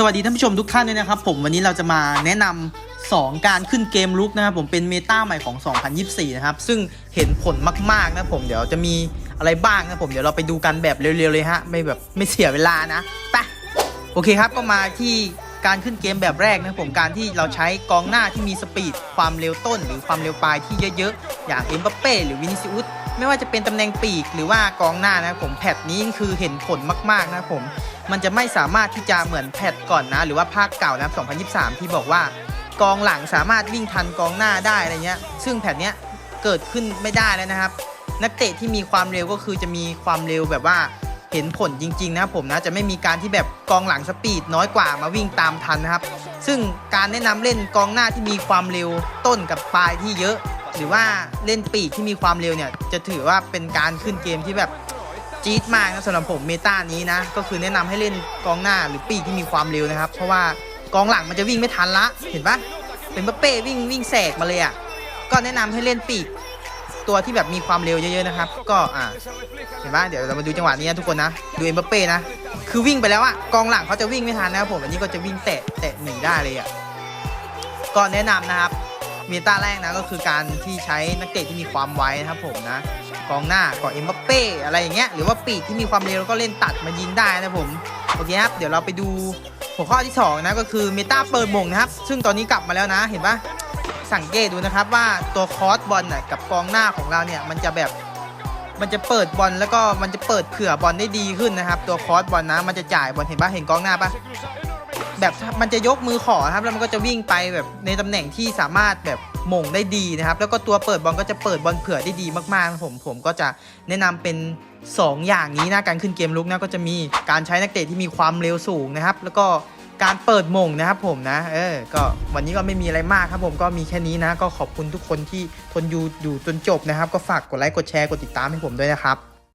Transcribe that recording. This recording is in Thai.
สวัสดีท่านผู้ชมทุกท่านด้วยนะครับ ผมวันนี้เราจะมาแนะนำ2การขึ้นเกมลุกนะครับผมเป็นเมตาใหม่ของ 2024 นะครับ ซึ่งเห็นผลมากๆนะผมเดี๋ยวจะมีอะไรบ้างนะผมเดี๋ยวเราไปดูกันแบบเร็วๆเลยฮะไม่แบบไม่เสียเวลานะไปโอเคครับก็มาที่การขึ้นเกมแบบแรกนะผมการที่เราใช้กองหน้าที่มีสปีดความเร็วต้น หรือความเร็วปลายที่เยอะๆ อย่างเอ็มบัปเป้หรือวินิซิอุสไม่ว่าจะเป็นตำแหน่งปีกหรือว่ากองหน้านะผมแพทนี้คือเห็นผลมากๆนะผม มันจะไม่สามารถที่จะเหมือนแพทก่อนนะ หรือว่าภาคเก่านะ2023 ที่บอกว่ากองหลังสามารถวิ่งทันกองหน้าได้อะไรเงี้ย ซึ่งแพทเนี้ยเกิดขึ้นไม่ได้แล้วนะครับ นักเตะที่มีความเร็วก็คือจะมีความเร็วแบบว่าเห็นผลจริง ๆ นะครับผมนะจะไม่มีการที่แบบกองหลังสปีดน้อยกว่ามาวิ่งตามทันนะครับ ซึ่งการแนะนำเล่นกองหน้าที่มีความเร็วต้นกับปลายที่เยอะ หรือว่าเล่นปีกที่มีความเร็วเนี่ยจะถือว่าเป็นการขึ้นเกมที่แบบ จี๊ดมากนะสำหรับผมเมตานี้นะ ก็คือแนะนำให้เล่นกองหน้าหรือปีกที่มีความเร็วนะครับ เพราะว่ากองหลังมันจะวิ่งไม่ทันละ เห็นปะเป็นเป้วิ่งวิ่งแสกมาเลยอะก็แนะนำให้เล่นปีกตัวที่แบบมีความเร็วเยอะๆนะครับ ก็อ่าเห็นปะเดี๋ยวเรามาดูจังหวะนี้นะทุกคนนะดูเอ็มบัปเป้นะคือวิ่งไปแล้วอะกองหลังเขาจะวิ่งไม่ทันนะครับผมอันนี้ก็จะวิ่งแตะแตะหนีได้เลยอะก็แนะนำนะครับ เมตาแรกนะก็คือการที่ใช้นักเตะที่มีความไวนะครับผมนะกองหน้าก่อเอ็มบัปเป้อะไรอย่างเงี้ยหรือว่าปีกที่มีความเร็วก็เล่นตัดมายิงได้นะผมโอเคครับเดี๋ยวเราไปดูหัวข้อที่สองนะก็คือเมตาเปิดมงนะครับ ซึ่งตอนนี้กลับมาแล้วนะเห็นปะสังเกตดูนะครับว่าตัวคอร์สบอลน่ะกับกองหน้าของเราเนี่ยมันจะแบบมันจะเปิดบอลแล้วก็มันจะเปิดเผื่อบอลได้ดีขึ้นนะครับ ตัวคอร์สบอลนะมันจะจ่ายบอลเห็นปะเห็นกองหน้าปะ แบบมันจะยกมือขอครับแล้วมันก็จะวิ่งไปแบบในตำแหน่งที่สามารถแบบมงได้ดีนะครับ แล้วก็ตัวเปิดบอลก็จะเปิดบอลเผื่อได้ดีมากๆผมผมก็จะแนะนำเป็น 2 อย่างนี้นะการขึ้นเกมลุกนะก็จะมีการใช้นักเตะที่มีความเร็วสูงนะครับ แล้วก็การเปิดมงนะครับผมนะ เออ ก็วันนี้ก็ไม่มีอะไรมากครับผมก็มีแค่นี้นะ ก็ขอบคุณทุกคนที่ทนอยู่อยู่จนจบนะครับ ก็ฝากกดไลค์กดแชร์กดติดตามให้ผมด้วยนะครับ